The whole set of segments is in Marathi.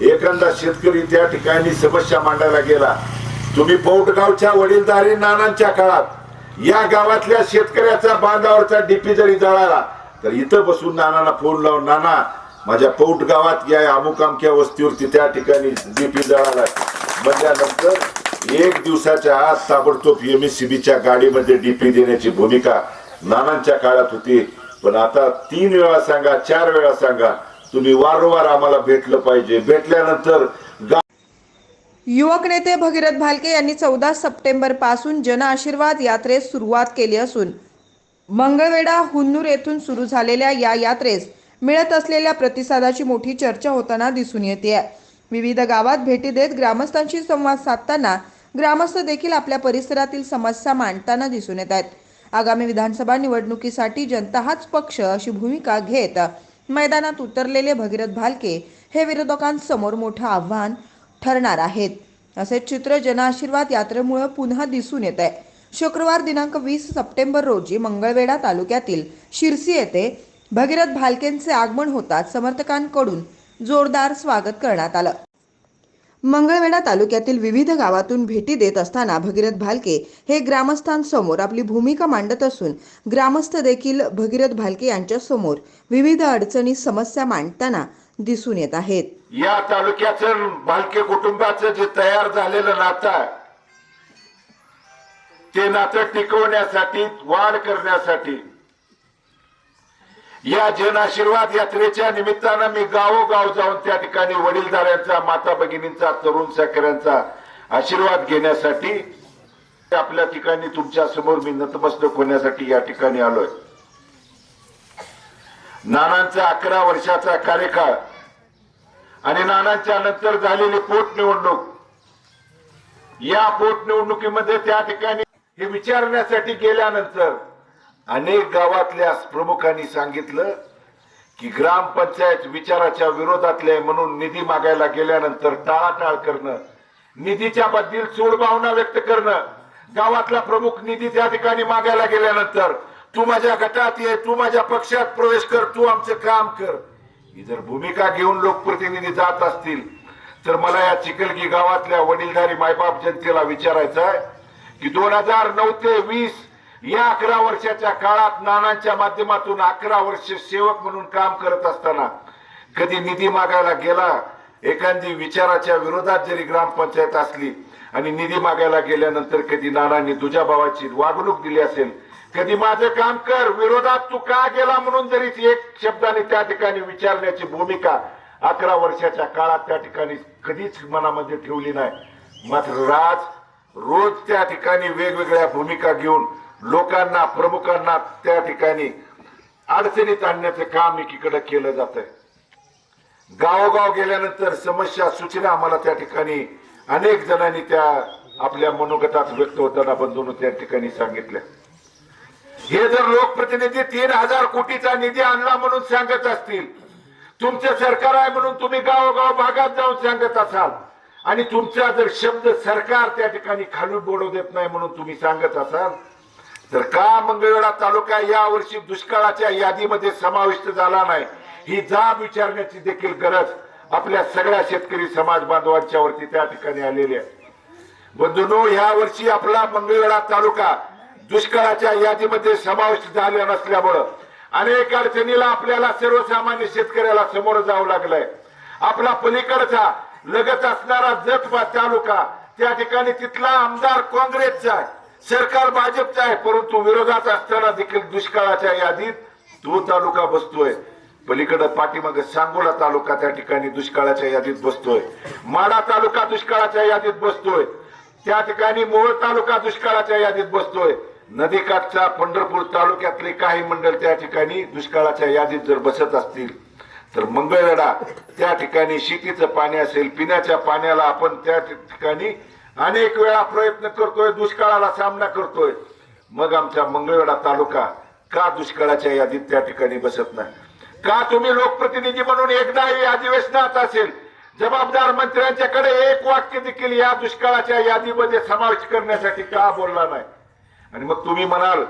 एखादा शेतकरी त्या ठिकाणी समस्या मांडायला गेला. तुम्ही पौटगावच्या वडीलधारी नानांच्या काळात या गावातल्या शेतकऱ्याचा बांधावरचा डीपी जरी जळाला तर इथं बसून नानाला फोन लावून नाना माझ्या पौट गावात या अमुक अमक्या वस्तीवरती त्या ठिकाणी डीपी जळाला. म्हणल्यानंतर एक दिवसाच्या आत ताबडतोब एमएससीबीच्या गाडीमध्ये डीपी देण्याची भूमिका नानांच्या काळात होती. पण आता तीन वेळा सांगा चार वेळा सांगा तुम्ही वारंवार आम्हाला भेटलं पाहिजे. भेटल्यानंतर युवक नेते भगीरथ भालके यांनी चौदा सप्टेंबरपासून जन आशीर्वाद यात्रेस सुरुवात केली असून मंगळवेढा हुन्नूर येथून सुरू झालेल्या या यात्रेस मिळत असलेल्या प्रतिसादाची मोठी चर्चा होताना दिसून येते आहे. विविध गावात भेटी देत ग्रामस्थांशी संवाद साधताना ग्रामस्थ देखील आपल्या परिसरातील समस्या मांडताना दिसून येत आहेत. आगामी विधानसभा निवडणुकीसाठी जनता हाच पक्ष अशी भूमिका घेत मैदानात उतरलेले भगीरथ भालके हे विरोधकांसमोर मोठं आव्हान ठरणार आहेत. असे चित्र जनआशीर्वाद यात्रेमुळे पुन्हा दिसून येत आहे. शुक्रवार दिनांक वीस सप्टेंबर रोजी मंगळवेढा तालुक्यातील शिरसी येथे भगीरथ भालकेंचे आगमन होताच समर्थकांकडून जोरदार स्वागत करण्यात आलं. मंगळवेढा तालुक्यातील विविध गावातून भेटी देत असताना भगीरथ भालके हे ग्रामस्थांसमोर आपली भूमिका मांडत असून ग्रामस्थ देखील भगीरथ भालके यांच्या समोर विविध अडचणी समस्या मांडताना दिसून येत आहेत. या तालुक्याचं भालके कुटुंबाचं जे तयार झालेलं नातं आहे, ते नातं टिकवण्यासाठी वाढ करण्यासाठी या जन आशीर्वाद यात्रेच्या निमित्तानं मी गावोगाव जाऊन त्या ठिकाणी वडीलधाऱ्यांचा माता भगिनींचा तरुण सहकाऱ्यांचा आशीर्वाद घेण्यासाठी आपल्या ठिकाणी तुमच्यासमोर मी नतमस्तक होण्यासाठी या ठिकाणी आलोय. नानांचा अकरा वर्षाचा कार्यकाळ आणि नानांच्या नंतर झालेली पोटनिवडणूक. या पोटनिवडणुकीमध्ये त्या ठिकाणी हे विचारण्यासाठी गेल्यानंतर अनेक गावातल्या प्रमुखांनी सांगितलं की ग्रामपंचायत विचाराच्या विरोधातले आहे म्हणून निधी मागायला गेल्यानंतर टाळाटाळ करणं निधीच्या बद्दल सोडभावना व्यक्त करणं गावातला प्रमुख निधी त्या ठिकाणी मागायला गेल्यानंतर तू माझ्या गटात ये तू माझ्या पक्षात प्रवेश कर तू आमचं काम कर. ही जर भूमिका घेऊन लोकप्रतिनिधी जात असतील तर मला या चिकलगी गावातल्या वडीलधारी मायबाप जनतेला विचारायचं आहे की दोन हजार नऊ ते वीस या अकरा वर्षाच्या काळात नानांच्या माध्यमातून अकरा वर्ष सेवक म्हणून काम करत असताना कधी निधी मागायला गेला एखादी विचाराच्या विरोधात जरी ग्रामपंचायत असली आणि निधी मागायला गेल्यानंतर कधी नानांनी तुझ्या भावाची वागणूक दिली असेल कधी माझं काम कर विरोधात तू का गेला म्हणून जरी एक शब्दाने त्या ठिकाणी विचारण्याची भूमिका अकरा वर्षाच्या काळात त्या ठिकाणी कधीच मनामध्ये ठेवली नाही. मात्र राज रोज त्या ठिकाणी वेगवेगळ्या भूमिका घेऊन लोकांना प्रमुखांना त्या ठिकाणी अडचणीत आणण्याचं काम एकीकडे केलं जात गावोगाव गेल्यानंतर समस्या सूचना आम्हाला त्या ठिकाणी अनेक जणांनी त्या आपल्या मनोगतात व्यक्त होताना बंधून त्या ठिकाणी सांगितल्या. हे जर लोकप्रतिनिधी तीन हजार कोटीचा निधी आणला म्हणून सांगत असतील तुमचं सरकार आहे म्हणून तुम्ही गावोगाव भागात जाऊन सांगत असाल आणि तुमचा जर शब्द सरकार त्या ठिकाणी खाली बोडू देत नाही म्हणून तुम्ही सांगत असाल तर का मंगळवेढा तालुका या वर्षी दुष्काळाच्या यादीमध्ये समाविष्ट झाला नाही ही जाब विचारण्याची देखील गरज आपल्या सगळ्या शेतकरी समाज बांधवांच्या वरती त्या ठिकाणी आलेली आहे. बंधूंनो ह्या वर्षी आपला मंगळवेढा तालुका दुष्काळाच्या यादीमध्ये समाविष्ट झाल्या नसल्यामुळं अनेक अडचणीला आपल्याला सर्वसामान्य शेतकऱ्याला समोर जावं लागलंय. आपला पलीकडचा लगत असणारा जत तालुका त्या ठिकाणी तिथला आमदार काँग्रेसचा आहे. सरकार भाजपचं आहे परंतु विरोधात असताना देखील दुष्काळाच्या यादीत तो तालुका बसतोय. पलीकडे पाठीमागे सांगोला तालुका त्या ठिकाणी दुष्काळाच्या यादीत बसतोय. माडा तालुका दुष्काळाच्या यादीत बसतोय. त्या ठिकाणी मोहोळ तालुका दुष्काळाच्या यादीत बसतोय. नदीकाठच्या पंढरपूर तालुक्यातले काही मंडळ त्या ठिकाणी दुष्काळाच्या यादीत जर बसत असतील तर मंगळवेढा त्या ठिकाणी शेतीचं पाणी असेल पिण्याच्या पाण्याला आपण त्या ठिकाणी अनेक वेळा प्रयत्न करतोय दुष्काळाला सामना करतोय. मग आमचा मंगळवेढा तालुका का दुष्काळाच्या यादीत त्या ठिकाणी बसत नाही? का तुम्ही लोकप्रतिनिधी म्हणून एकदाही अधिवेशनात असेल? जबाबदार मंत्र्यांच्याकडे एक वाक्य देखील या दुष्काळाच्या यादीमध्ये समाविष्ट करण्यासाठी का बोलला नाही? आणि मग तुम्ही म्हणाल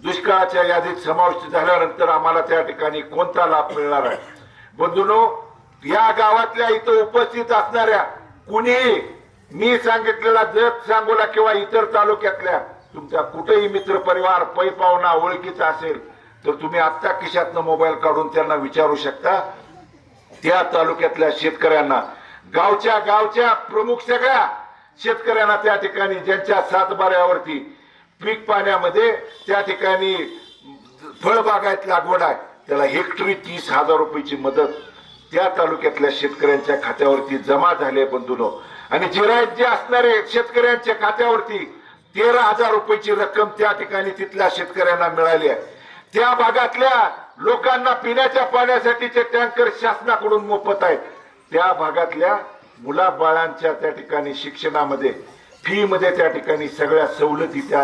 दुष्काळाच्या यादीत समाविष्ट झाल्यानंतर आम्हाला त्या ठिकाणी कोणता लाभ मिळणार आहे? बंधूनो या गावातल्या इथं उपस्थित असणाऱ्या कुणीही मी सांगितलेला जत सांगोला किंवा इतर तालुक्यातल्या तुमच्या कुठेही मित्र परिवार पै पाहुणा ओळखीचा असेल तर तुम्ही आत्ता खिशातनं मोबाईल काढून त्यांना विचारू शकता. त्या तालुक्यातल्या शेतकऱ्यांना गावच्या गावच्या प्रमुख सगळ्या शेतकऱ्यांना त्या ठिकाणी ज्यांच्या सातबाऱ्यावरती पीक पाण्यामध्ये त्या ठिकाणी फळबागायत लागवड आहे त्याला हेक्टरी तीस हजार रुपयाची मदत त्या तालुक्यातल्या शेतकऱ्यांच्या खात्यावरती जमा झाले बंधूनो. आणि जिरायत जे असणारे शेतकऱ्यांच्या खात्यावरती तेरा हजार रुपयाची रक्कम त्या ठिकाणी तिथल्या शेतकऱ्यांना मिळाली आहे. त्या भागातल्या लोकांना पिण्याच्या पाण्यासाठीचे टँकर शासनाकडून मोफत आहेत. त्या भागातल्या मुला बाळांच्या त्या ठिकाणी शिक्षणामध्ये फी मध्ये त्या ठिकाणी सगळ्या सवलती त्या